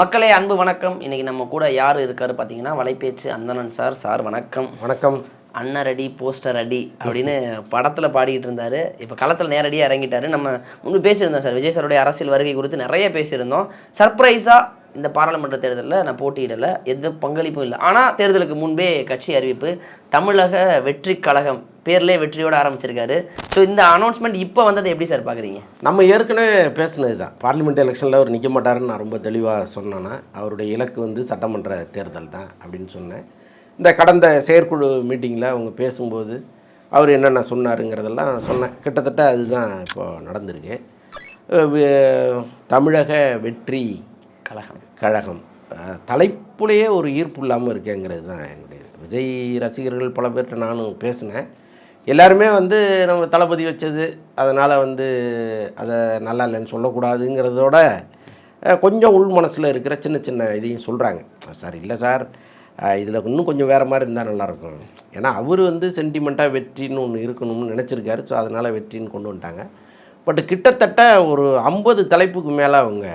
மக்களே அன்பு வணக்கம். இன்னைக்கு நம்ம கூட யார் இருக்காரு பார்த்தீங்கன்னா வலைபேச்சு அந்தணன் சார். சார் வணக்கம். வணக்கம். அண்ணர் அடி போஸ்டர் அடி அப்படின்னு படத்தில் பாடிக்கிட்டு இருந்தாரு. இப்போ களத்தில் நேரடியாக இறங்கிட்டாரு. நம்ம முன்பு பேசியிருந்தோம் சார். விஜய் சாருடைய அரசியல் வருகை குறித்து நிறைய பேசியிருந்தோம். சர்ப்ரைஸாக இந்த பாராளுமன்ற தேர்தலில் நான் போட்டியிடலை எந்த பங்களிப்பும் இல்லை. ஆனால் தேர்தலுக்கு முன்பே கட்சி அறிவிப்பு தமிழக வெற்றி கழகம் பேர்லேயே வெற்றியோடு ஆரம்பிச்சிருக்காரு. ஸோ இந்த அனௌன்ஸ்மெண்ட் இப்போ வந்ததை எப்படி சார் பார்க்குறீங்க நம்ம ஏற்கனவே பேசினது தான் பார்லிமெண்ட் எலெக்ஷனில் அவர் நிற்க மாட்டாருன்னு நான் ரொம்ப தெளிவாக சொன்னேன்னா அவருடைய இலக்கு வந்து சட்டமன்ற தேர்தல் தான் அப்படின்னு சொன்னேன். இந்த கடந்த செயற்குழு மீட்டிங்கில் அவங்க பேசும்போது அவர் என்னென்ன சொன்னாருங்கிறதெல்லாம் சொன்னேன். கிட்டத்தட்ட அதுதான் இப்போது நடந்திருக்கு. தமிழக வெற்றி கழகம். கழகம். தலைப்புலேயே ஒரு ஈர்ப்பு இல்லாமல் இருக்கேங்கிறது தான் என்னுடைய விஜய் ரசிகர்கள் பல பேர்கிட்ட நானும் பேசினேன். எல்லாருமே வந்து நம்ம தளபதி வச்சது அதனால் வந்து அதை நல்லா இல்லைன்னு சொல்லக்கூடாதுங்கிறதோட கொஞ்சம் உள் மனசில் இருக்கிற சின்ன சின்ன இதையும் சொல்கிறாங்க சார் இல்லை சார். இதில் இன்னும் கொஞ்சம் வேறு மாதிரி இருந்தால் நல்லாயிருக்கும். ஏன்னா அவர் வந்து சென்டிமெண்ட்டாக வெற்றின்னு ஒன்று இருக்கணும்னு நினச்சிருக்காரு. ஸோ அதனால் வெற்றின்னு கொண்டு வந்துட்டாங்க. பட் கிட்டத்தட்ட ஒரு ஐம்பது தலைப்புக்கு மேலே அவங்க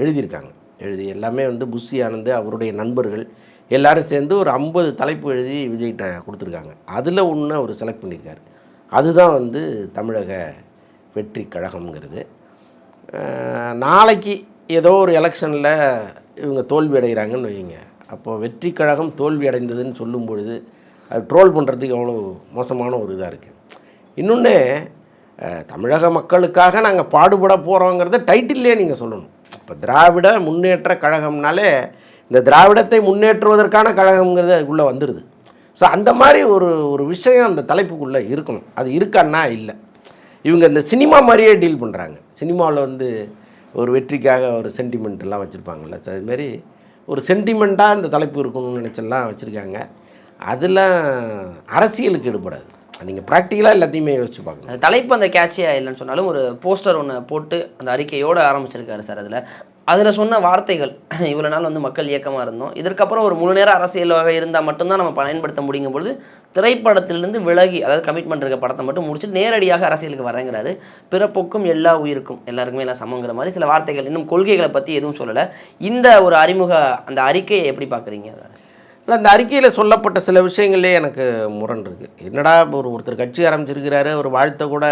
எழுதியிருக்காங்க. எழுதி எல்லாமே வந்து புஷி ஆனந்து அவருடைய நண்பர்கள் எல்லாரும் சேர்ந்து ஒரு ஐம்பது தலைப்பு எழுதி விஜய்கிட்ட கொடுத்துருக்காங்க. அதில் ஒன்று அவர் செலக்ட் பண்ணியிருக்காரு. அதுதான் வந்து தமிழக வெற்றி கழகம்ங்கிறது. நாளைக்கு ஏதோ ஒரு எலெக்ஷனில் இவங்க தோல்வி அடைகிறாங்கன்னு வைங்க அப்போது வெற்றி கழகம் தோல்வி அடைந்ததுன்னு சொல்லும் பொழுது அது ட்ரோல் பண்ணுறதுக்கு எவ்வளோ மோசமான ஒரு இதாக இருக்குது இன்னொன்று தமிழக மக்களுக்காக நாங்கள் பாடுபட போகிறோங்கிறத டைட்டில்லே நீங்கள் சொல்லணும். இப்போ திராவிட முன்னேற்ற கழகம்னாலே இந்த திராவிடத்தை முன்னேற்றுவதற்கான கழகம்ங்கிறது அதுக்குள்ளே வந்துடுது ஸோ அந்த மாதிரி ஒரு ஒரு விஷயம் அந்த தலைப்புக்குள்ளே இருக்கணும். அது இருக்கான்னா இல்லை. இவங்க இந்த சினிமா மாதிரியே டீல் பண்ணுறாங்க சினிமாவில் வந்து ஒரு வெற்றிக்காக ஒரு சென்டிமெண்ட்லாம் வச்சுருப்பாங்கள்ல வச்சுருப்பாங்கல்ல. ஸோ அதுமாரி ஒரு சென்டிமெண்ட்டாக இந்த தலைப்பு இருக்கணும்னு நினச்செல்லாம் வச்சுருக்காங்க. அதெல்லாம் அரசியலுக்கு ஈடுபடாது. நீங்கள் ப்ராக்டிக்கலாக எல்லாத்தையுமே யோசிச்சு பார்க்கணும். அந்த தலைப்பு அந்த கேட்சியாக இல்லைன்னு சொன்னாலும் ஒரு போஸ்டர் ஒன்று போட்டு அந்த அறிக்கையோடு ஆரம்பிச்சிருக்காரு சார் அதில். அதில் சொன்ன வார்த்தைகள் இவ்வளோ நாள் வந்து மக்கள் இயக்கமாக இருந்தோம். இதற்கப்புறம் ஒரு முழு நேர அரசியலாக இருந்தால் மட்டும்தான் நம்ம பயன்படுத்த முடியும் பொழுது திரைப்படத்திலிருந்து விலகி அதாவது கமிட்மெண்ட் இருக்க படத்தை மட்டும் முடிச்சுட்டு நேரடியாக அரசியலுக்கு வரேங்கிறாரு. பிறப்புக்கும் எல்லா உயிருக்கும் எல்லாருக்குமே எல்லாம் சமங்கிற மாதிரி சில வார்த்தைகள் இன்னும் கொள்கைகளை பற்றி எதுவும் சொல்லலை. இந்த ஒரு அறிமுக அந்த அறிக்கையை எப்படி பார்க்குறீங்க? இல்லை அந்த அறிக்கையில் சொல்லப்பட்ட சில விஷயங்களே எனக்கு முரண் இருக்குது என்னடா ஒரு ஒருத்தர் கட்சி ஆரம்பிச்சிருக்கிறாரு ஒரு வாழ்த்தை கூட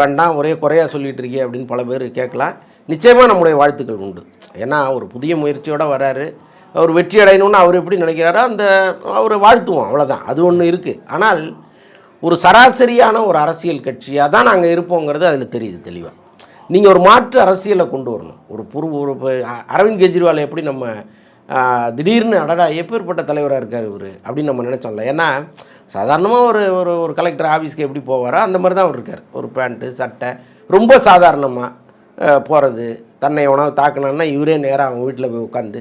வேண்டாம் ஒரே குறையாக சொல்லிட்டு இருக்கே அப்படின்னு பல பேர் கேட்கலாம். நிச்சயமாக நம்முடைய வாழ்த்துக்கள் உண்டு. ஏன்னா ஒரு புதிய முயற்சியோடு வராரு. அவர் வெற்றி அடையணும்னு அவர் எப்படி நினைக்கிறாரோ அந்த அவரை வாழ்த்துவோம் அவ்வளோதான் அது ஒன்று இருக்குது ஆனால் ஒரு சராசரியான ஒரு அரசியல் கட்சியாக தான் நாங்கள் இருப்போங்கிறது அதில் தெரியுது தெளிவாக நீங்கள் ஒரு மாற்று அரசியலை கொண்டு வரணும். ஒரு புரு ஒரு அரவிந்த் கெஜ்ரிவால் எப்படி நம்ம திடீர்னு அடடா எப்பேற்பட்ட தலைவராக இருக்கார் இவர்? அப்படின்னு நம்ம நினச்சோம்ல. ஏன்னா சாதாரணமாக ஒரு ஒரு ஒரு கலெக்டர் ஆஃபீஸ்க்கு எப்படி போவாரோ அந்த மாதிரி தான் அவர் இருக்கார். ஒரு பேண்ட்டு சட்டை ரொம்ப சாதாரணமாக போகிறது தன்னை உணவு தாக்கினான்னா இவரே நேராக அவங்க வீட்டில் போய் உட்காந்து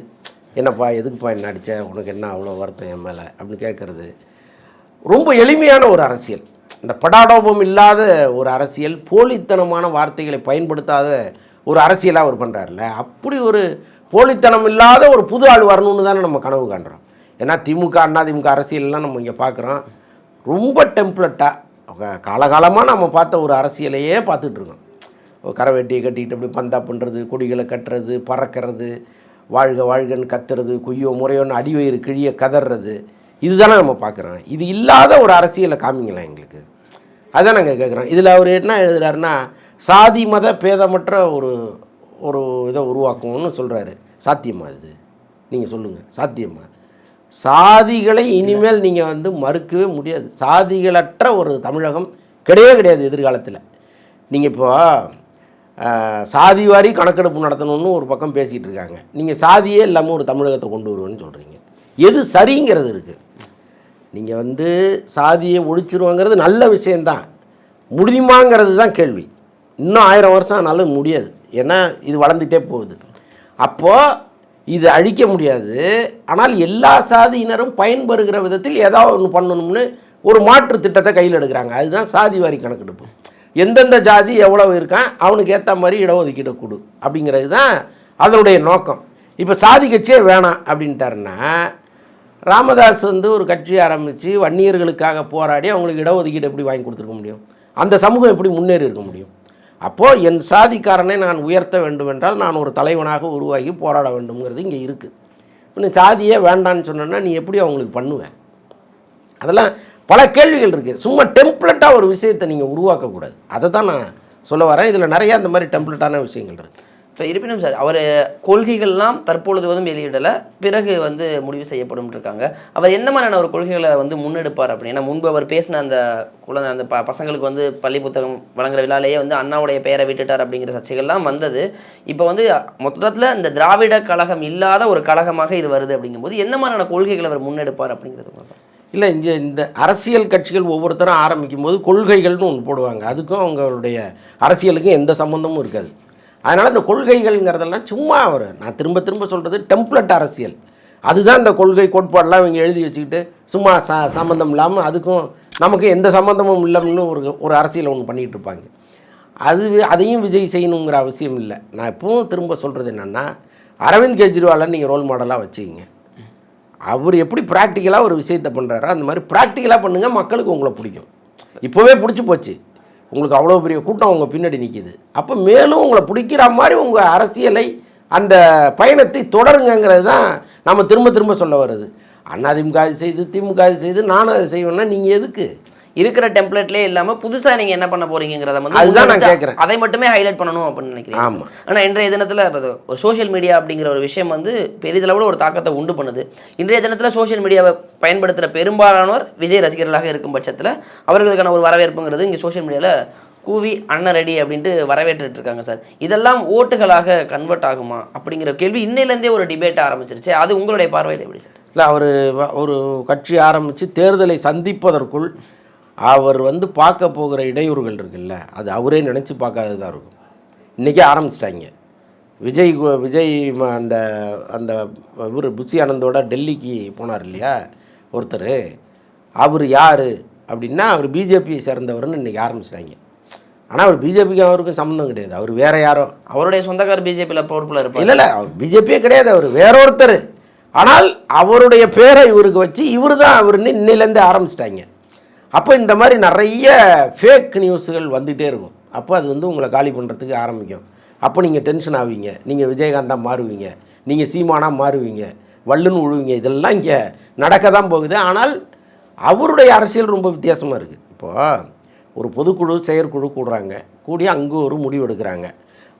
என்னப்பா எதுக்குப்பா என்ன அடித்தேன் உனக்கு என்ன அவ்வளோ வருத்தம் என் மேலே? அப்படின்னு கேட்குறது ரொம்ப எளிமையான ஒரு அரசியல். இந்த படாடோபம் இல்லாத ஒரு அரசியல் போலித்தனமான வார்த்தைகளை பயன்படுத்தாத ஒரு அரசியலாக அவர் பண்ணுறாருல அப்படி ஒரு போலித்தனம் இல்லாத ஒரு புது ஆள் வரணும்னு தானே நம்ம கனவு காண்றோம். ஏன்னா திமுக அண்ணா திமுக அரசியல்லாம் நம்ம இங்கே பார்க்குறோம் ரொம்ப டெம்ப்ளட்டாக காலகாலமாக நம்ம பார்த்த ஒரு அரசியலையே பார்த்துட்ருக்கோம் ஒரு கரை வெட்டியை கட்டிக்கிட்டு அப்படி பந்தா பண்ணுறது கொடிகளை கட்டுறது பறக்கிறது வாழ்க வாழ்கன்னு கத்துறது குய்யோ முறையோன்னு அடிவயிறு கிழிய கதறது இதுதானே நம்ம பார்க்குறோம் இது இல்லாத ஒரு அரசியலை காமிங்களேன் எங்களுக்கு. அதான் நாங்கள் கேட்குறோம் இதில் அவர் என்ன எழுதுறாருன்னா சாதி மத பேதமற்ற ஒரு ஒரு இதை உருவாக்கணும்னு சொல்கிறாரு சாத்தியமா இது? நீங்கள் சொல்லுங்கள் சாத்தியமா? சாதிகளை இனிமேல் நீங்கள் வந்து மறுக்கவே முடியாது. சாதிகளற்ற ஒரு தமிழகம் கிடையவே கிடையாது எதிர்காலத்தில். நீங்கள் இப்போ சாதிவாரி சாதி வாரி கணக்கெடுப்பு நடத்தணும்னு ஒரு பக்கம் பேசிகிட்டு இருக்காங்க. நீங்கள் சாதியே இல்லாமல் ஒரு தமிழகத்தை கொண்டு வருவேன்னு சொல்கிறீங்க எது சரிங்கிறது இருக்குது நீங்கள் வந்து சாதியை ஒழிச்சிருவாங்கிறது நல்ல விஷயந்தான் முடியுமாங்கிறது தான் கேள்வி. இன்னும் ஆயிரம் வருஷம் ஆனாலும் முடியாது. ஏன்னா இது வளர்ந்துட்டே போகுது. அப்போது இது அழிக்க முடியாது. ஆனால் எல்லா சாதியினரும் பயன்பெறுகிற விதத்தில் ஏதாவது ஒன்று பண்ணணும்னு ஒரு மாற்று திட்டத்தை கையில் எடுக்கிறாங்க. அதுதான் சாதி வாரி கணக்கெடுப்பு. எந்தெந்த ஜாதி எவ்வளவு இருக்கான் அவனுக்கு ஏற்ற மாதிரி இடஒதுக்கீடு கொடு அப்படிங்கிறது தான் அதனுடைய நோக்கம். இப்போ சாதி கட்சியே வேணாம் அப்படின்ட்டாருன்னா ராமதாஸ் வந்து ஒரு கட்சி ஆரம்பித்து வன்னியர்களுக்காக போராடி அவங்களுக்கு இடஒதுக்கீடு எப்படி வாங்கி கொடுத்துருக்க முடியும்? அந்த சமூகம் எப்படி முன்னேறி இருக்க முடியும்? அப்போது என் சாதிக்காரனை நான் உயர்த்த வேண்டுமென்றால் நான் ஒரு தலைவனாக உருவாகி போராட வேண்டும்ங்கிறது இங்கே இருக்குது இப்போ நீ சாதியே வேண்டான்னு சொன்னேன்னா நீ எப்படி அவங்களுக்கு பண்ணுவேன் அதெல்லாம் பல கேள்விகள் இருக்குது சும்மா டெம்ப்ளெட்டாக ஒரு விஷயத்தை நீங்கள் உருவாக்கக்கூடாது. அதை தான் நான் சொல்ல வரேன். இதில் நிறையா அந்த மாதிரி டெம்ப்ளெட்டான விஷயங்கள் இருக்குது இப்போ இருப்பினும் சார் அவர் கொள்கைகள்லாம் தற்பொழுது வந்து வெளியிடலை பிறகு வந்து முடிவு செய்யப்படும் இருக்காங்க அவர் என்ன மாதிரியான ஒரு கொள்கைகளை வந்து முன்னெடுப்பார் அப்படின்னா முன்பு அவர் பேசின அந்த குழந்தை அந்த ப பசங்களுக்கு வந்து பள்ளி புத்தகம் வழங்குற விழாலேயே வந்து அண்ணாவுடைய பெயரை விட்டுட்டார் அப்படிங்கிற சர்ச்சைகள்லாம் வந்தது. இப்போ வந்து மொத்தத்தில் இந்த திராவிட கழகம் இல்லாத ஒரு கழகமாக இது வருது அப்படிங்கும்போது என்ன மாதிரியான கொள்கைகளை அவர் முன்னெடுப்பார் அப்படிங்கிறது இல்லை இங்கே இந்த அரசியல் கட்சிகள் ஒவ்வொருத்தரும் ஆரம்பிக்கும் போது கொள்கைகள்னு ஒன்று போடுவாங்க. அதுக்கும் அவங்களுடைய அரசியலுக்கும் எந்த சம்மந்தமும் இருக்காது. அதனால் இந்த கொள்கைகள்ங்கிறதெல்லாம் சும்மா அவர் நான் திரும்ப திரும்ப சொல்கிறது டெம்ப்ளட் அரசியல். அதுதான் இந்த கொள்கை கோட்பாடெல்லாம் இவங்க எழுதி வச்சுக்கிட்டு சும்மா ச சம்மந்தம் இல்லாமல் அதுக்கும் நமக்கு எந்த சம்மந்தமும் இல்லைன்னு ஒரு ஒரு அரசியல் ஒன்று பண்ணிகிட்டு இருப்பாங்க அது அதையும் விஜய் செய்யணுங்கிற அவசியம் இல்லை. நான் இப்பவும் திரும்ப சொல்கிறது என்னென்னா அரவிந்த் கெஜ்ரிவாலை நீங்கள் ரோல் மாடலாக வச்சுக்கிங்க. அவர் எப்படி ப்ராக்டிக்கலாக ஒரு விஷயத்தை பண்ணுறாரோ அந்த மாதிரி ப்ராக்டிக்கலாக பண்ணுங்கள் மக்களுக்கு உங்களை பிடிக்கும். இப்போவே பிடிச்சி போச்சு. உங்களுக்கு அவ்வளோ பெரிய கூட்டம் உங்கள் பின்னாடி நிற்கிது அப்போ மேலும் உங்களை பிடிக்கிற மாதிரி உங்கள் அரசியலை அந்த பயணத்தை தொடருங்கங்கிறது தான் நம்ம திரும்ப திரும்ப சொல்ல வருது அதிமுக அது செய்து திமுக அது செய்து நானும் அதை செய்வேன்னா நீங்கள் எதுக்கு? இருக்கிற டெம்ப்ளேட்லேயே இல்லாமல் புதுசாக நீங்கள் என்ன பண்ண போறீங்கிறத வந்து அதுதான் நான் கேட்குறேன். அதை மட்டுமே ஹைலைட் பண்ணணும் அப்படின்னு நினைக்கிறேன் ஆமாம் ஆனால் இன்றைய தினத்தில் இப்போ ஒரு சோஷியல் மீடியா அப்படிங்கிற ஒரு விஷயம் வந்து பெரிதளவில் ஒரு தாக்கத்தை உண்டு பண்ணுது. இன்றைய தினத்தில் சோஷியல் மீடியாவை பயன்படுத்துகிற பெரும்பாலானோர் விஜய் ரசிகர்களாக இருக்கும் பட்சத்தில் அவர்களுக்கான ஒரு வரவேற்புங்கிறது இங்கே சோஷியல் மீடியாவில் கூவி அண்ணன் ரெடி அப்படின்ட்டு வரவேற்றுட்டு இருக்காங்க சார். இதெல்லாம் ஓட்டுகளாக கன்வெர்ட் ஆகுமா அப்படிங்கிற கேள்வி இன்னையிலேருந்தே ஒரு டிபேட் ஆரம்பிச்சிருச்சு. அது உங்களுடைய பார்வையில் எப்படி சார்? இல்லை அவர் ஒரு கட்சி ஆரம்பித்து தேர்தலை சந்திப்பதற்குள் அவர் வந்து பார்க்க போகிற இடையூறுகள் இருக்குல்ல அது அவரே நினச்சி பார்க்காததாக இருக்கும். இன்றைக்கே ஆரம்பிச்சிட்டாங்க. விஜய் விஜய் அந்த அந்த இவர் புஷி ஆனந்தோட டெல்லிக்கு போனார் இல்லையா ஒருத்தர். அவர் யார் அப்படின்னா அவர் பிஜேபியை சேர்ந்தவர்னு இன்றைக்கி ஆரம்பிச்சிட்டாங்க. ஆனால் அவர் பிஜேபிக்கு அவருக்கும் சம்மந்தம் கிடையாது. அவர் வேற யாரோ. அவருடைய சொந்தக்கார பிஜேபியில் பொறுப்பில் இருப்பார். இல்லை இல்லை பிஜேபியே கிடையாது. அவர் வேற ஒருத்தர். ஆனால் அவருடைய பேரை இவருக்கு வச்சு இவர் தான் அவருன்னு இன்னிலேருந்து ஆரம்பிச்சிட்டாங்க. அப்போ இந்த மாதிரி நிறைய ஃபேக் நியூஸுகள் வந்துகிட்டே இருக்கும். அப்போ அது வந்து உங்களை காலி பண்ணுறதுக்கு ஆரம்பிக்கும். அப்போ நீங்கள் டென்ஷன் ஆவீங்க. நீங்கள் விஜயகாந்தாக மாறுவீங்க. நீங்கள் சீமானாக மாறுவீங்க. வல்லுன்னு விழுவீங்க இதெல்லாம் இங்கே நடக்க தான் போகுது. ஆனால் அவருடைய அரசியல் ரொம்ப வித்தியாசமாக இருக்குது இப்போது ஒரு பொதுக்குழு செயற்குழு கூடுறாங்க. கூடி அங்கே ஒரு முடிவு எடுக்கிறாங்க.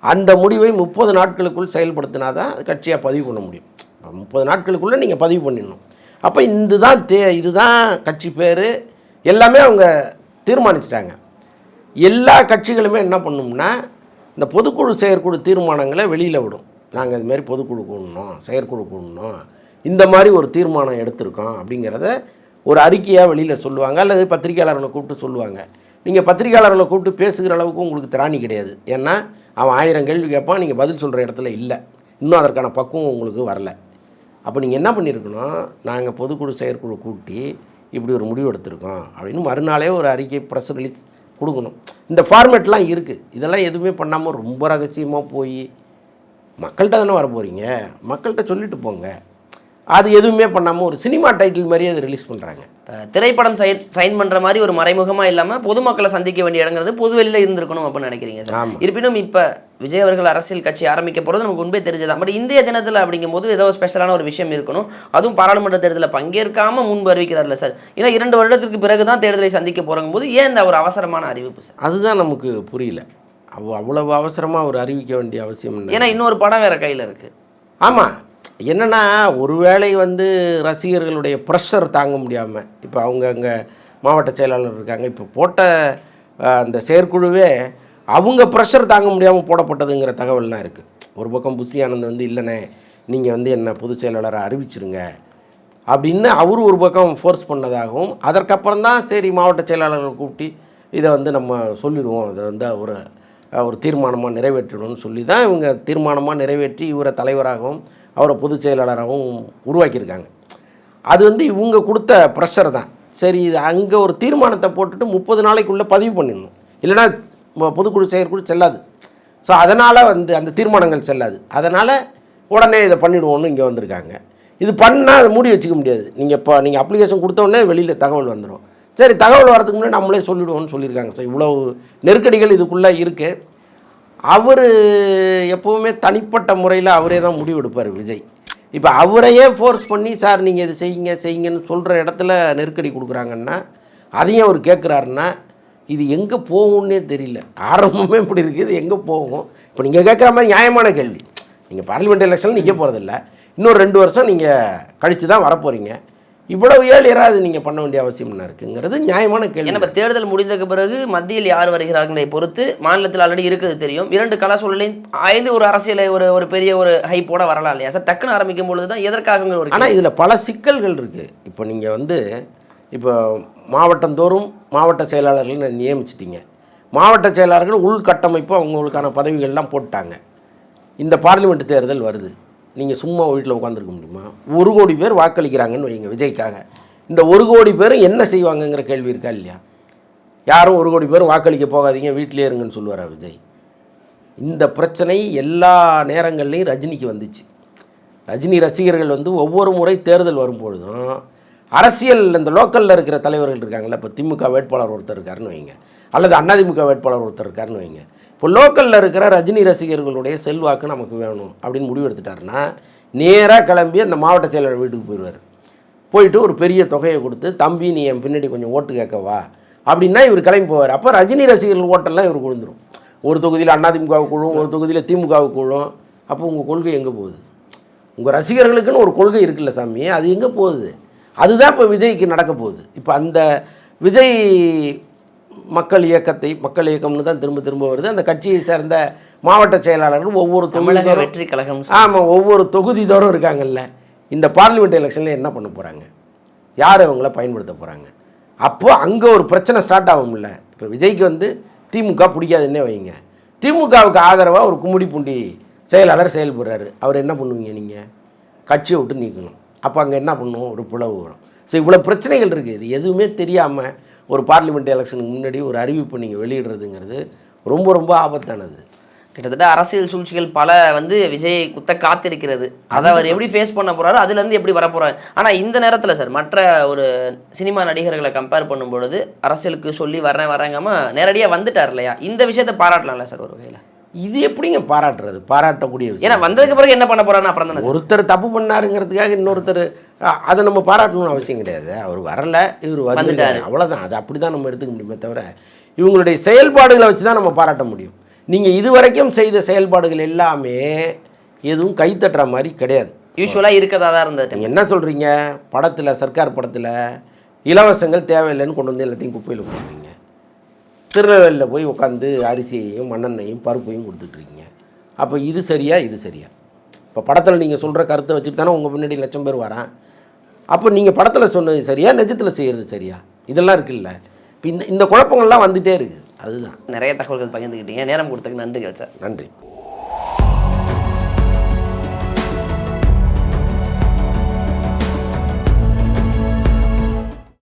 அந்த முடிவை முப்பது நாட்களுக்குள் செயல்படுத்தினா தான் கட்சியாக பதிவு பண்ண முடியும். முப்பது நாட்களுக்குள்ளே நீங்கள் பதிவு பண்ணிடணும். அப்போ இதுதான் தே இதுதான் கட்சி பேர். எல்லாமே அவங்க தீர்மானிச்சிட்டாங்க. எல்லா கட்சிகளுமே என்ன பண்ணும்னா இந்த பொதுக்குழு செயற்குழு தீர்மானங்களை வெளியில் விடும். நாங்கள் இது மாதிரி பொதுக்குழு கூடணும் செயற்குழு கூடணும் இந்த மாதிரி ஒரு தீர்மானம் எடுத்திருக்கோம் அப்படிங்கிறத ஒரு அறிக்கையாக வெளியில் சொல்லுவாங்க. அல்லது பத்திரிகையாளர்களை கூப்பிட்டு சொல்லுவாங்க. நீங்கள் பத்திரிகையாளர்களை கூப்பிட்டு பேசுகிற அளவுக்கு உங்களுக்கு திராணி கிடையாது. ஏன்னா அவன் ஆயிரம் கேள்வி கேட்பான் நீங்கள் பதில் சொல்கிற இடத்துல இல்லை. இன்னும் அதற்கான பக்குவம் உங்களுக்கு வரல. அப்போ நீங்கள் என்ன பண்ணியிருக்கணும்? நாங்கள் பொதுக்குழு செயற்குழு கூட்டி இப்படி ஒரு முடிவு எடுத்திருக்கோம் அப்படின்னு மறுநாளே ஒரு அறிக்கை ப்ரெஸ் ரிலீஸ் கொடுக்கணும். இந்த ஃபார்மேட்லாம் இருக்குது இதெல்லாம் எதுவுமே பண்ணாமல் ரொம்ப ரகசியமாக போய் மக்கள்கிட்ட தானே வர போகிறீங்க மக்கள்கிட்ட சொல்லிட்டு போங்க. அது எதுவுமே பண்ணாமல் ஒரு சினிமா டைட்டில் மாதிரியே அதை ரிலீஸ் பண்ணுறாங்க திரைப்படம் சைன் சைன் பண்ணுற மாதிரி ஒரு மறைமுகமாக இல்லாமல் பொதுமக்களை சந்திக்க வேண்டிய இடங்கிறது பொதுவெளியில் இருந்திருக்கணும் அப்படின்னு நினைக்கிறீங்க சார். இருப்பினும் இப்போ விஜய் அவர்கள் அரசியல் கட்சி ஆரம்பிக்க போகிறது நமக்கு உண்மை தெரிஞ்சதான் பட் இந்திய தினத்தில் அப்படிங்கும்போது ஏதோ ஸ்பெஷலான ஒரு விஷயம் இருக்கணும். அதுவும் பாராளுமன்ற தேர்தலில் பங்கேற்காம முன்பு அறிவிக்கிறார்ல சார். ஏன்னா இரண்டு வருடத்திற்கு பிறகு தான் தேர்தலை சந்திக்க போகிறங்க போது ஏன் இந்த ஒரு அவசரமான அறிவிப்பு சார்? அதுதான் நமக்கு புரியல. அவ் அவ்வளவு அவசரமாக ஒரு அறிவிக்க வேண்டிய அவசியம் ஏன்னா இன்னொரு படம் வேற கையில் இருக்கு. ஆமாம் என்னென்னா ஒருவேளை வந்து ரசிகர்களுடைய ப்ரெஷர் தாங்க முடியாமல் இப்போ அவங்க அங்கே மாவட்ட செயலாளர் இருக்காங்க இப்போ போட்ட அந்த செயற்குழுவே அவங்க ப்ரெஷர் தாங்க முடியாமல் போடப்பட்டதுங்கிற தகவல்லாம் இருக்குது ஒரு பக்கம் புஷி ஆனந்த் வந்து இல்லைண்ணே நீங்கள் வந்து என்ன பொதுச் செயலாளரை அறிவிச்சிருங்க அப்படின்னு அவரும் ஒரு பக்கம் ஃபோர்ஸ் பண்ணதாகவும் அதற்கப்புறம் தான் சரி மாவட்ட செயலாளர்களை கூப்பிட்டு இதை வந்து நம்ம சொல்லிடுவோம் அதை வந்து ஒரு ஒரு தீர்மானமாக நிறைவேற்றணும்னு சொல்லி தான் இவங்க தீர்மானமாக நிறைவேற்றி இவரை தலைவராகவும் அவரை பொதுச் செயலாளராகவும் உருவாக்கியிருக்காங்க. அது வந்து இவங்க கொடுத்த ப்ரெஷர் தான். சரி இது அங்கே ஒரு தீர்மானத்தை போட்டுட்டு முப்பது நாளைக்குள்ளே பதிவு பண்ணிடணும். இல்லைன்னா பொதுக்குழு செயற்குழு செல்லாது. ஸோ அதனால் வந்து அந்த தீர்மானங்கள் செல்லாது. அதனால் உடனே இதை பண்ணிவிடுவோன்னு இங்கே வந்திருக்காங்க. இது பண்ணால் அதை மூடி வச்சுக்க முடியாது. நீங்கள் இப்போ நீங்கள் அப்ளிகேஷன் கொடுத்த உடனே வெளியில் தகவல் வந்துடும் சரி தகவல் வரதுக்கு முன்னாடி நம்மளே சொல்லிவிடுவோம்னு சொல்லியிருக்காங்க. ஸோ இவ்வளோ நெருக்கடிகள் இதுக்குள்ளே இருக்குது அவர் எப்போவுமே தனிப்பட்ட முறையில் அவரே தான் முடிவெடுப்பார் விஜய். இப்போ அவரையே ஃபோர்ஸ் பண்ணி சார் நீங்கள் இது செய்யுங்க செய்யுங்கன்னு சொல்கிற இடத்துல நெருக்கடி கொடுக்குறாங்கன்னா அதையும் அவர் கேட்குறாருன்னா இது எங்கே போகும்னே தெரியல. ஆரம்பமே இப்படி இருக்குது எங்கே போகும்? இப்போ நீங்கள் கேட்குற மாதிரி நியாயமான கேள்வி. நீங்கள் பார்லிமெண்ட் எலெக்ஷனில் நிற்க போகிறதில்ல இன்னும் ரெண்டு வருஷம் நீங்கள் கழித்து தான் வரப்போகிறீங்க இவ்வளவு ஏழு ஏறாது நீங்கள் பண்ண வேண்டிய அவசியம் என்ன இருக்குங்கிறது நியாயமான கேள்வி. இப்போ தேர்தல் முடிந்ததுக்கு பிறகு மத்தியில் யார் வருகிறார்களே பொறுத்து மாநிலத்தில் ஆல்ரெடி இருக்குது தெரியும். இரண்டு கல சூழலையும் ஆய்ந்து ஒரு அரசியலை ஒரு ஒரு பெரிய ஒரு ஹைப்போட வரலாம் இல்லையா? சார் டக்குன்னு ஆரம்பிக்கும் பொழுது தான் எதற்காகங்கிற ஒரு ஆனால் இதில் பல சிக்கல்கள் இருக்குது இப்போ நீங்கள் வந்து இப்போ மாவட்டந்தோறும் மாவட்ட செயலாளர்கள் நியமிச்சிட்டீங்க. மாவட்ட செயலாளர்கள் உள்கட்டமைப்பு அவங்களுக்கான பதவிகள்லாம் போட்டாங்க. இந்த பார்லிமெண்ட் தேர்தல் வருது. நீங்கள் சும்மா வீட்டில் உட்காந்துருக்க முடியுமா? ஒரு கோடி பேர் வாக்களிக்கிறாங்கன்னு வைங்க விஜய்க்காக. இந்த ஒரு கோடி பேரும் என்ன செய்வாங்கங்கிற கேள்வி இருக்கா இல்லையா? யாரும் ஒரு கோடி பேர் வாக்களிக்க போகாதீங்க வீட்டிலே இருங்கன்னு சொல்லுவாரா விஜய்? இந்த பிரச்சனை எல்லா நேரங்கள்லையும் ரஜினிக்கு வந்துச்சு. ரஜினி ரசிகர்கள் வந்து ஒவ்வொரு முறை தேர்தல் வரும்பொழுதும் அரசியல் இந்த லோக்கலில் இருக்கிற தலைவர்கள் இருக்காங்களே இப்போ திமுக வேட்பாளர் ஒருத்தர் இருக்காருன்னு வைங்க. அல்லது அதிமுக வேட்பாளர் ஒருத்தர் இருக்காருன்னு வைங்க. இப்போ லோக்கலில் இருக்கிற ரஜினி ரசிகர்களுடைய செல்வாக்கு நமக்கு வேணும் அப்படின்னு முடிவு எடுத்துட்டாருன்னா நேராக கிளம்பி அந்த மாவட்ட செயலாளர் வீட்டுக்கு போயிடுவார். போயிட்டு ஒரு பெரிய தொகையை கொடுத்து தம்பி நீ என் பின்னாடி கொஞ்சம் ஓட்டு கேட்கவா அப்படின்னா இவர் கிளம்பி போவார். அப்போ ரஜினி ரசிகர்கள் ஓட்டெல்லாம் இவர் விழுந்துரும். ஒரு தொகுதியில் அதிமுகவுக்கு குழுவும் ஒரு தொகுதியில் திமுகவுக்கு குழுவும் அப்போ உங்கள் கொள்கை எங்கே போகுது? உங்கள் ரசிகர்களுக்குன்னு ஒரு கொள்கை இருக்குல்ல சாமி அது எங்கே போகுது? அதுதான் இப்போ விஜய்க்கு நடக்க போகுது. இப்போ அந்த விஜய் மக்கள் இயக்கத்தை மக்கள் இயக்கம்னு தான் திரும்ப திரும்ப வருது. அந்த கட்சியை சேர்ந்த மாவட்ட செயலாளர்கள் ஒவ்வொரு தமிழக வெற்றி கழகம். ஆமாம் ஒவ்வொரு தொகுதி தோறும் இருக்காங்கல்ல. இந்த பார்லிமெண்ட் எலெக்ஷனில் என்ன பண்ண போகிறாங்க யார் அவங்கள பயன்படுத்த போகிறாங்க அப்போ அங்கே ஒரு பிரச்சனை ஸ்டார்ட் ஆகும்ல. இப்போ விஜய்க்கு வந்து திமுக பிடிக்காதுன்னே வைங்க. திமுகவுக்கு ஆதரவாக ஒரு கும்மிடி பூண்டி செயலாளர் செயல்படுறாரு அவர் என்ன பண்ணுவீங்க நீங்கள் கட்சியை விட்டு நீக்கணும். அப்போ அங்கே என்ன பண்ணுவோம் ஒரு பிளவு வரும். ஸோ இவ்வளோ பிரச்சனைகள் இருக்குது இது எதுவுமே தெரியாமல் ஒரு பார்லிமெண்ட் எலெக்ஷனுக்கு முன்னாடி ஒரு அறிவிப்பு நீங்கள் வெளியிடுறதுங்கிறது ரொம்ப ரொம்ப ஆபத்தானது. கிட்டத்தட்ட அரசியல் சூழ்ச்சிகள் பல வந்து விஜய் குத்த காத்திருக்கிறது. அதை அவர் எப்படி ஃபேஸ் பண்ண போறாரு அதுல இருந்து எப்படி வர போறாரு ஆனா இந்த நேரத்துல சார் மற்ற ஒரு சினிமா நடிகர்களை கம்பேர் பண்ணும் பொழுது அரசியலுக்கு சொல்லி வரேன் வரேங்காம நேரடியா வந்துட்டார் இல்லையா? இந்த விஷயத்தை பாராட்டலாம்ல சார் ஒரு வகையில? இது எப்படிங்க பாராட்டுறது? பாராட்டக்கூடிய விஷயம். ஏன்னா வந்ததுக்கு பிறகு என்ன பண்ண போறான்னு அப்புறம் ஒருத்தர் தப்பு பண்ணாருங்கிறதுக்காக இன்னொருத்தர் அதை நம்ம பாராட்டணும்னு அவசியம் கிடையாது. அவர் வரல இவர் வந்துட்டாரு. அவ்வளோதான் அது அப்படி தான் நம்ம எடுத்துக்க முடியுமே தவிர இவங்களுடைய செயல்பாடுகளை வச்சு தான் நம்ம பாராட்ட முடியும். நீங்கள் இதுவரைக்கும் செய்த செயல்பாடுகள் எல்லாமே எதுவும் கைத்தட்டுற மாதிரி கிடையாது. யூஸ்வலா இருக்கதா தான் இருந்தது. நீங்கள் என்ன சொல்கிறீங்க படத்தில் சர்க்கார் படத்தில் இலவசங்கள் தேவையில்லைன்னு கொண்டு வந்து எல்லாத்தையும் குப்பையில் போடுறீங்க. திருநெல்வேலியில் போய் உட்காந்து அரிசியையும் மண்ணெண்ணையும் பருப்பையும் கொடுத்துட்ருக்கீங்க அப்போ இது சரியா இது சரியா? இப்போ படத்தில் நீங்கள் சொல்கிற கருத்தை வச்சுட்டு தானே உங்கள் பின்னாடி லட்சம் பேர் வரான். அப்போ நீங்கள் படத்தில் சொன்னது சரியா நிஜத்தில் செய்கிறது சரியா? இதெல்லாம் இருக்குல்ல. இப்போ இந்த இந்த குழப்பங்கள்லாம் வந்துகிட்டே இருக்குது. அதுதான். நிறைய தகவல்கள் பகிர்ந்துக்கிட்டீங்க நேரம் கொடுத்ததுக்கு நன்றிகள் சார். நன்றி.